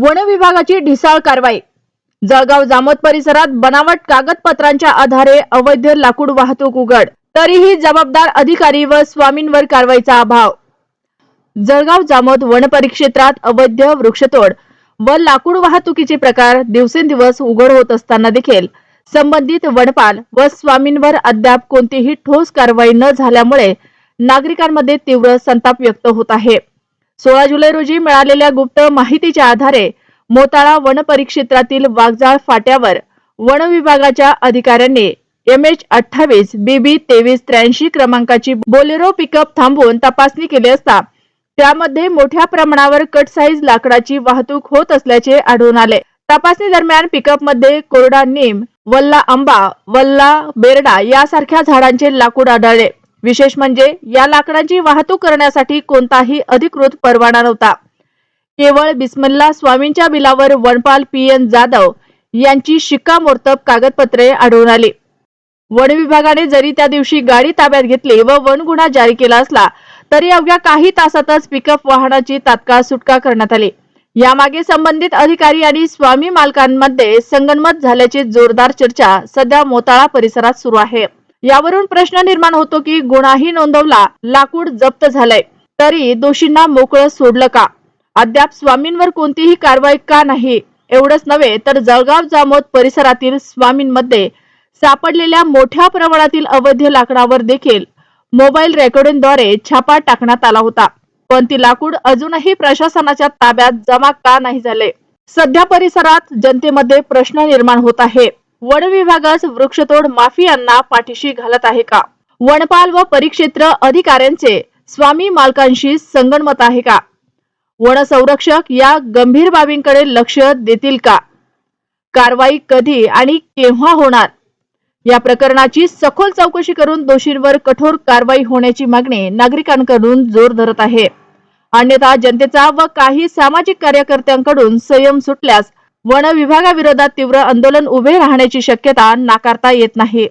One विभागाची ढिसाळ कारवाई. जळगाव जामोद परिसरात बनावट कागदपत्रांच्या आधारे अवैध लाकूड वाहतूक उघड. तरीही जबाबदार अधिकारी व स्वामींवर कारवाईचा अभाव. जळगाव जामोद वन परिक्षेत्रात अवैध वृक्षतोड व लाकूड वाहतुकीचे प्रकार दिवसेंदिवस उघड होत असताना देखील संबंधित वनपाल व स्वामींवर अद्याप कोणतीही ठोस कारवाई न झाल्यामुळे नागरिकांमध्ये तीव्र संताप व्यक्त होत आहे. सोळा जुलै रोजी मिळालेल्या गुप्त माहितीच्या आधारे मोताळा वन परिक्षेत्रातील वाघजाळ फाट्यावर वन विभागाच्या अधिकाऱ्यांनी एम एच अठ्ठावीस बीबी तेवीस त्र्याऐंशी क्रमांकाची बोलेरो पिकअप थांबवून तपासणी केली असता त्यामध्ये मोठ्या प्रमाणावर कट साईज लाकडाची वाहतूक होत असल्याचे आढळून आले. तपासणी दरम्यान पिकअपमध्ये कोरडा नीम वल्ला आंबा वल्ला बेरडा यासारख्या झाडांचे लाकूड आढळले. विशेष म्हणजे या लाकडांची वाहतूक करण्यासाठी कोणताही अधिकृत परवाना नव्हता. केवळ बिस्मिल्ला स्वामींच्या बिलावर वनपाल पी एन जाधव यांची शिक्कामोर्तब कागदपत्रे आढळून आली. वन विभागाने जरी त्या दिवशी गाडी ताब्यात घेतली व वन गुन्हा जारी केला असला तरी अवघ्या काही तासातच पिकअप वाहनाची तात्काळ सुटका करण्यात आली. यामागे संबंधित अधिकारी आणि स्वामी मालकांमध्ये संगनमत झाल्याची जोरदार चर्चा सध्या मोताळा परिसरात सुरू आहे. यावरून प्रश्न निर्माण होतो की गुन्हाही नोंदवला लाकूड जप्त झालंय. तरी दोषींना मोकळं सोडलं का? अद्याप स्वामींवर कोणतीही कारवाई का नाही? एवढंच नव्हे तर जळगाव जामोद परिसरातील स्वामींमध्ये सापडलेल्या मोठ्या प्रमाणातील अवैध लाकडावर देखील मोबाईल रेकॉर्डिंगद्वारे छापा टाकण्यात आला होता. पण ती लाकूड अजूनही प्रशासनाच्या ताब्यात जमा का नाही झाले? सध्या परिसरात जनतेमध्ये प्रश्न निर्माण होत आहे. वन विभागच वृक्षतोड माफियांना पाठीशी घालत आहे का? वनपाल व परिक्षेत्र अधिकाऱ्यांचे स्वामी मालकांशी संगणमत आहे का? वन संरक्षक या गंभीर बाबींकडे लक्ष देतील का? कारवाई कधी आणि केव्हा होणार? या प्रकरणाची सखोल चौकशी करून दोषींवर कठोर कारवाई होण्याची मागणी नागरिकांकडून जोर धरत आहे. अन्यथा जनतेचा व काही सामाजिक कार्यकर्त्यांकडून संयम सुटल्यास वन विभागाविरोधात तीव्र आंदोलन उभे राहण्याची शक्यता नाकारता येत नाही.